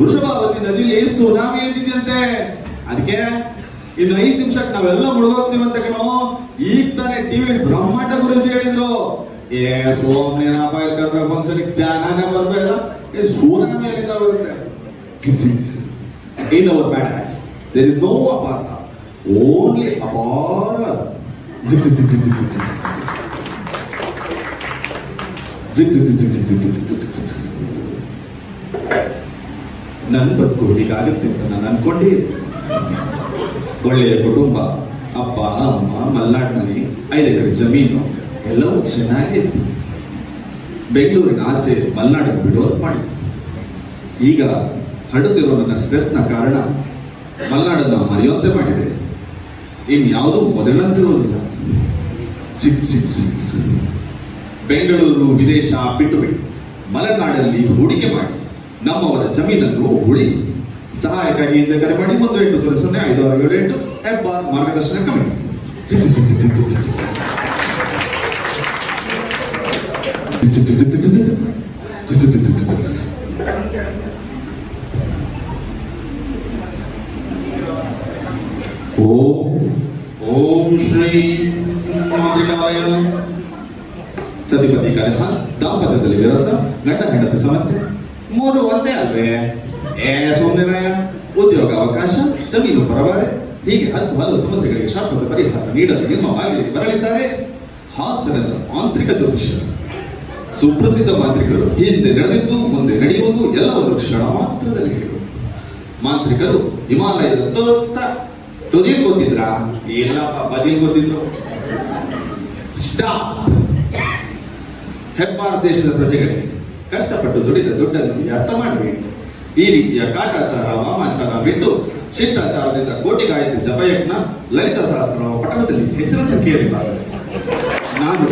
ನದಿಲಿ tsunami ಎದ್ದಿದ್ಯಂತೆ ಅದಕ್ಕೆ ಇನ್ನು ಐದು ನಿಮಿಷಕ್ಕೆ ನಾವೆಲ್ಲ ಮುಳುಗೋಗ್ತೀವಂತ ಕಣೋ ಈಗ ತಾನೇ ಟಿವಿ ಬ್ರಹ್ಮಾಂಡ ಗುರುಜಿ ಹೇಳಿದ್ರು ಏ ಸೋಮನೇನಪ್ಪ ಕರ್ಕ ಫಂಕ್ಷನ್ ಜಾನಾನೇ ಬರ್ತಾ ಇಲ್ಲ ಏ ಸುನಾಮಿ ಎಲ್ಲಿಂದ ಬರುತ್ತೆ bad acts. There is no apartha, only apara. Zig zig zig zig zig zig zig. Zig zig zig zig zig zig zig zig zig zig. ನನ್ನ ಬದುಕು ಹೀಗಾಗುತ್ತೆ ಅಂತ ನಾನು ಅನ್ಕೊಂಡೇ. ಒಳ್ಳೆಯ ಕುಟುಂಬ, ಅಪ್ಪ, ಅಮ್ಮ, ಮಲ್ನಾಡ್ ಮನೆ, ಐದು ಎಕರೆ ಜಮೀನು, ಎಲ್ಲವೂ ಚೆನ್ನಾಗಿತ್ತು ಬೆಂಗಳೂರಿನ ಆಸೆ ಮಲ್ನಾಡನ್ನು ಬಿಡೋದು ಮಾಡಿತ್ತು. ಈಗ ಹಡುತ್ತಿರೋ ನನ್ನ ಸ್ಟ್ರೆಸ್ನ ಕಾರಣ ಮಲ್ನಾಡನ್ನ ಮರೆಯುವಂತೆ ಮಾಡಿದೆ. ಇನ್ಯಾವುದೂ ಮೊದಲಂತಿರುವುದಿಲ್ಲ ಸಿಕ್ ಸಿಕ್ ಸಿಕ್. ಬೆಂಗಳೂರು, ವಿದೇಶ, ಬಿಟ್ಟು ಬಿಡಿ. ಮಲೆನಾಡಲ್ಲಿ ಹೂಡಿಕೆ ಮಾಡಿ. ನಮ್ಮವರ ಜಮೀನನ್ನು ಉಳಿಸಿ ಸಹಾಯಕ್ಕಾಗಿ ಹಿಂದೆ ಕರೆ ಮಾಡಿ ಒಂದು ಎಂಟು ಸೊನ್ನೆ ಸೊನ್ನೆ ಐದು ಆರು ಏಳು ಎಂಟು ಹೆಬ್ಬಾರ್ ಮಾರ್ಗದರ್ಶನ ಕಮಿಟಿ ಓಂ ಓಂ ಶ್ರೀ ಸತಿಪತಿ ಕಲಹ ದಾಂಪತ್ಯದಲ್ಲಿ ವ್ಯವಸ್ಥೆ ಗಂಡ ಹೆಂಡತಿ ಸಮಸ್ಯೆ ಮೂರು ಒಂದೇ ಅಲ್ವೇ? ಏ ಸುಂದರಯ ಉದ್ಯೋಗ ಅವಕಾಶ, ಜಮೀನು ಪರವಾರೆ. ಹೀಗೆ ಹತ್ತು ಹಲವು ಸಮಸ್ಯೆಗಳಿಗೆ ಶಾಶ್ವತ ಪರಿಹಾರ ನೀಡಲು ನಿಮ್ಮ ಬಾಗಿಲಿಗೆ ಬರಲಿದ್ದಾರೆ ಹಾಸನದ ಮಾಂತ್ರಿಕ ಜ್ಯೋತಿಷ್ಯ. ಸುಪ್ರಸಿದ್ಧ ಮಾಂತ್ರಿಕರು ಹಿಂದೆ ನಡೆದಿದ್ದು, ಮುಂದೆ ನಡೆಯುವುದು ಎಲ್ಲವನ್ನು ಕ್ಷಣ ಮಾತ್ರದಲ್ಲಿ ಹೇಳುವ ಮಾಂತ್ರಿಕರು ಹಿಮಾಲಯದ ತೋತ್ತ ತುದಿ ಗೊತ್ತಿದ್ರ ಏನಪ್ಪ ಬದಿ ಗೊತ್ತಿದ್ರು ಸ್ಟಾಪ್. ಹೆಬ್ಬಾರ್ ದೇಶದ ಪ್ರಜೆಗಳಿಗೆ ಕಷ್ಟಪಟ್ಟು ದುಡಿದ ದುಡ್ಡನ್ನು ವ್ಯರ್ಥ ಮಾಡಬೇಡಿ ಈ ರೀತಿಯ ಕಾಟಾಚಾರ ವಾಮಾಚಾರ ಬಿಟ್ಟು ಶಿಷ್ಟಾಚಾರದಿಂದ ಕೋಟಿಗಾಯತ್ರಿ ಜಪಯಜ್ಞ ಲಲಿತ ಸಹಸ್ರ ಪಟ್ಟಣದಲ್ಲಿ ಹೆಚ್ಚಿನ ಸಂಖ್ಯೆಯಲ್ಲಿ ಭಾಗವಹಿಸಿ ನಾನು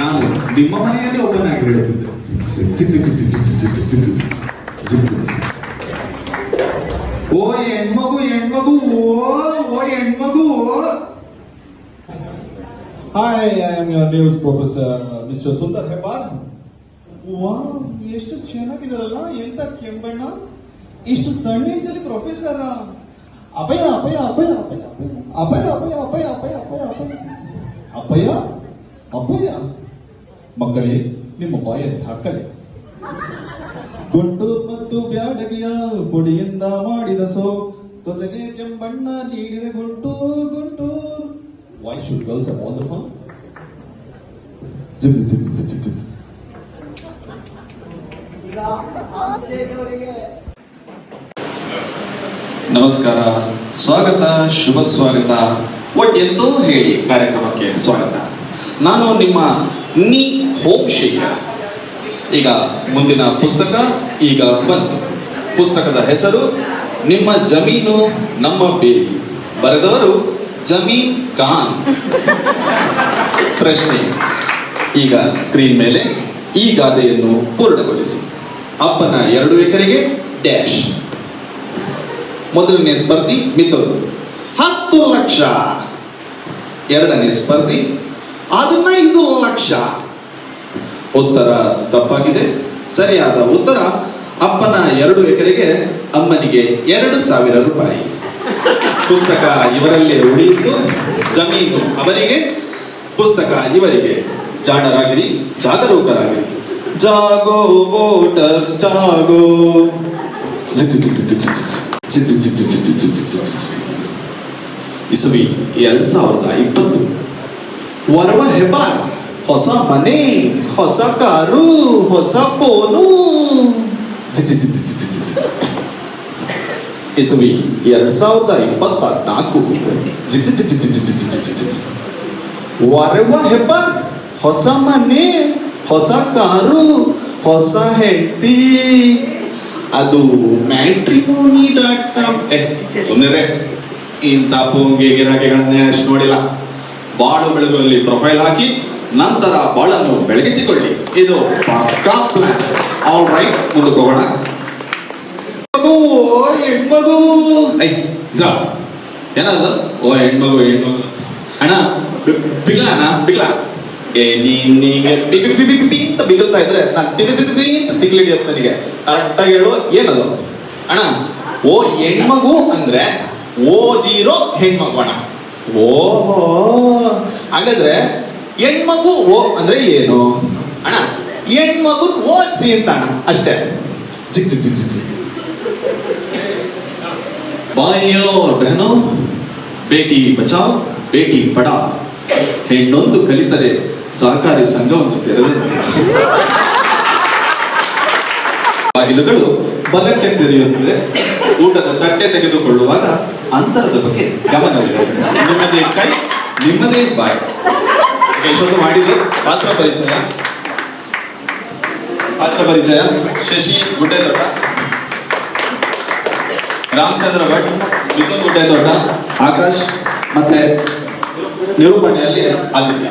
ನಾನು ನಿಮ್ಮ ಮನೆಯಲ್ಲಿ ಒಬ್ಬನಾಗಿ ಹೇಳುತ್ತಿದ್ದೆ ಓ ಹೆಣ್ಮಗು ಹೆಣ್ಮಗು ಓ ಓ ಹೆಣ್ಮಗು hi I am your news professor Mr. Sundar Hebbar ವಾ ಎಷ್ಟು ಚೆನ್ನಾಗಿದಾರಲ್ಲ ಎಂತ ಕೆಂಬಣ್ಣ. ಇಷ್ಟು ಸಣ್ಣ ಏಜಲ್ಲಿ ಪ್ರೊಫೆಸರ್ ಅಭಯ ಅಭಯ ಅಭಯ ಅಭಯ ಅಭಯ ಅಭಯ ಅಭಯ ಅಭಯ ಅಭಯ ಅಭಯ. ಅಭಯ ಅಭಯ. ಮಕ್ಕಳೇ, ನಿಮ್ಮ ಬಾಯಲ್ಲಿ ಹಾಕಲಿ. ಗುಂಡು ಮತ್ತು ಬ್ಯಾಡಗಿಯ ಪುಡಿಯಿಂದ ಮಾಡಿದ ಸೋ ತ್ವಚೆಗೆ ಕೆಂಬಣ್ಣ ನೀಡಿದ ಗುಂಟು gonna why should girls all the zip zip zip ನಮಸ್ಕಾರ. ಸ್ವಾಗತ, ಶುಭ ಸ್ವಾಗತ. ಒಟ್ಟೆಂತೋ ಹೇಳಿ ಕಾರ್ಯಕ್ರಮಕ್ಕೆ ಸ್ವಾಗತ. ನಾನು ನಿಮ್ಮ ನೀ ಹೋಮ್ ಶೇಖರ್. ಈಗ ಮುಂದಿನ ಪುಸ್ತಕ ಈಗ ಬಂತು. ಪುಸ್ತಕದ ಹೆಸರು, ನಿಮ್ಮ ಜಮೀನು, ನಮ್ಮ ಬೇಲಿ. ಬರೆದವರು ಜಮೀನ್ ಖಾನ್. ಪ್ರಶ್ನೆ. ಈಗ ಸ್ಕ್ರೀನ್ ಮೇಲೆ ಈ ಗಾದೆಯನ್ನು ಪೂರ್ಣಗೊಳಿಸಿ. ಅಪ್ಪನ ಎರಡು ಎಕರೆಗೆ ಡ್ಯಾಶ್ ಮೊದಲನೇ ಸ್ಪರ್ಧಿ ಮಿಥುನ್. ಹತ್ತು ಲಕ್ಷ. ಎರಡನೇ ಸ್ಪರ್ಧಿ ಹದಿನೈದು ಲಕ್ಷ. ಉತ್ತರ ತಪ್ಪಾಗಿದೆ. ಸರಿಯಾದ ಉತ್ತರ ಅಪ್ಪನ ಎರಡು ಎಕರೆಗೆ ಅಮ್ಮನಿಗೆ ಎರಡು ಸಾವಿರ ರೂಪಾಯಿ. ಪುಸ್ತಕ ಇವರಲ್ಲೇ ಉಳಿಯಿತು. ಜಮೀನು ಅವರಿಗೆ, ಪುಸ್ತಕ ಇವರಿಗೆ. ಜಾಣರಾಗಿರಿ ಜಾಗರೂಕರಾಗಿರಿ ಜಾಗೋ ವೋಟರ್ಸ್ ಜಾಗೋ ಇಸವಿ ಎರಡು ಸಾವಿರದ ಇಪ್ಪತ್ತು ವರವ ಹೆಬ್ಬ ಹೊಸ ಮನೆ ಹೊಸ ಕಾರು ಹೊಸ ಫೋನು ಇಸವಿ ಎರಡು ಸಾವಿರದ ಇಪ್ಪತ್ತ ನಾಲ್ಕು ವರವ ಹೆಬ್ಬ ಹೊಸ ಮನೆ, ಹೊಸ ಕಾರು, ಹೊಸ ಹೆಂಡತಿ. ಅದು ಮ್ಯಾಟ್ರಿಮೋನಿ ಡಾಟ್ ಕಾಮ್. ಸುಮ್ಮನೆ ಇಂಥ ಭೂಮಿಗೆ ಗಿರಾಕಿಗಳನ್ನೇ ಅಷ್ಟು ನೋಡಿಲ್ಲ. ಬಾಳು ಬೆಳಗುವಲ್ಲಿ ಪ್ರೊಫೈಲ್ ಹಾಕಿ, ನಂತರ ಬಾಳನ್ನು ಬೆಳಗಿಸಿಕೊಳ್ಳಿ. ಇದು ಪಕ್ಕಾ ಪ್ಲಾನ್ ಆಲ್ ರೈಟ್ ಮುಂದಕ್ಕೆ ಹೋಗೋಣ. ಓ ಹೆಣ್ಮಗು. ಐ ಇದ್ರ? ಏನದು? ಓ, ಹೆಣ್ಮಗು ಹೆಣ್ಮಗು. ಅಣ್ಣ ಬಿಗ್ಲ ಅಣ್ಣ, ಬಿಗ್ಲ? ಏ ನೀನ್ ಬಿ ಬಿ ಬಿ ಪಿ ಅಂತ ಇದ್ರೆ ನಾನು ತಿದಿ ತಿದಿ ತಿದಿ ಅಂತ ತಿಕ್ಲಿಡಿಯತ್ ನನಗೆ. ಕರೆಕ್ಟಾಗಿ ಹೇಳು, ಏನದು? ಅಣ್ಣ, ಓ ಹೆಣ್ಮಗು ಅಂದ್ರೆ ಓದಿರೋ ಹೆಣ್ಮಗು ಅಣ್ಣ. ಓಹೋ, ಹಾಗಾದ್ರೆ ಹೆಣ್ಮಗು ಓ ಅಂದ್ರೆ ಏನು? ಅಣ್ಣ, ಹೆಣ್ಮಗು ಓದ್ಸಿ ಅಂತ ಅಣ್ಣ, ಅಷ್ಟೇ. ಸಿಕ್ ಸಿಕ್ ಸಿಕ್ ಸಿಕ್ ಬಾಯೋ ಬಹನೋ ಬೇಟಿ ಬಚಾವ್, ಬೇಟಿ ಪಡಾ ಹೆಣ್ಣೊಂದು ಕಲಿತರೆ ಸಹಕಾರಿ ಸಂಘವನ್ನು ತೆರೆದಂತೆ ಬಾಗಿಲುಗಳು ಬಲಕ್ಕೆ ತೆರೆಯುತ್ತದೆ, ಊಟದ ತಟ್ಟೆ ತೆಗೆದುಕೊಳ್ಳುವಾಗ ಅಂತರದ ಬಗ್ಗೆ ಗಮನವಿರಬೇಕು. ನಿಮ್ಮದೇ ಕೈ, ನಿಮ್ಮದೇ ಬಾಯಿ. ಮಾಡಿದ್ರು ಮಾಡಿದ್ದು ಪಾತ್ರ ಪರಿಚಯ. ಪಾತ್ರ ಪರಿಚಯ, ಶಶಿ ಗುಡ್ಡೆದೊಡ್ಡ ರಾಮಚಂದ್ರ ಭಟ್, ಮಿಥುನ್ ಗುಡ್ಡೆದೊಡ್ಡ ಆಕಾಶ್ ಮತ್ತೆ ನಿರೂಪಣೆಯಲ್ಲಿ ಆದಿತ್ಯ.